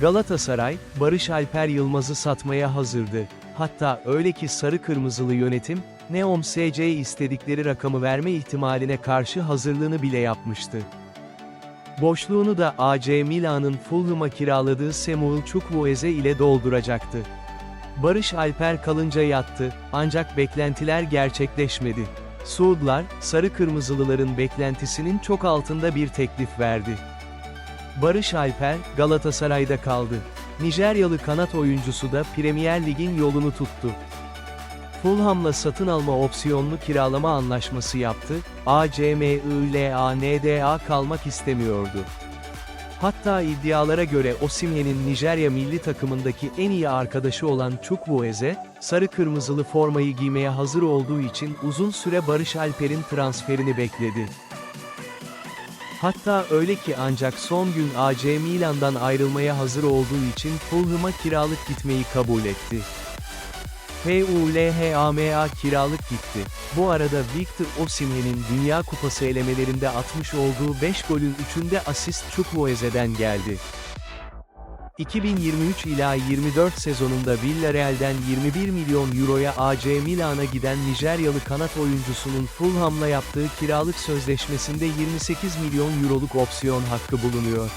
Galatasaray, Barış Alper Yılmaz'ı satmaya hazırdı. Hatta öyle ki sarı kırmızılı yönetim, Neom SC'ye istedikleri rakamı verme ihtimaline karşı hazırlığını bile yapmıştı. Boşluğunu da AC Milan'ın Fulham'a kiraladığı Samuel Chukwueze ile dolduracaktı. Barış Alper kalınca yattı, ancak beklentiler gerçekleşmedi. Suudlar, sarı kırmızılıların beklentisinin çok altında bir teklif verdi. Barış Alper, Galatasaray'da kaldı. Nijeryalı kanat oyuncusu da Premier Lig'in yolunu tuttu. Fulham'la satın alma opsiyonlu kiralama anlaşması yaptı, ACMILANDA kalmak istemiyordu. Hatta iddialara göre Osimhen'in Nijerya milli takımındaki en iyi arkadaşı olan Chukwueze, sarı kırmızılı formayı giymeye hazır olduğu için uzun süre Barış Alper'in transferini bekledi. Hatta öyle ki ancak son gün AC Milan'dan ayrılmaya hazır olduğu için Fulham'a kiralık gitmeyi kabul etti. FULHAMA kiralık gitti. Bu arada Victor Osimhen'in Dünya Kupası elemelerinde atmış olduğu 5 golün 3'ünde asist Chukwueze'den geldi. 2023 ila 24 sezonunda Villarreal'den 21 milyon euroya AC Milan'a giden Nijeryalı kanat oyuncusunun Fulham'la yaptığı kiralık sözleşmesinde 28 milyon euroluk opsiyon hakkı bulunuyor.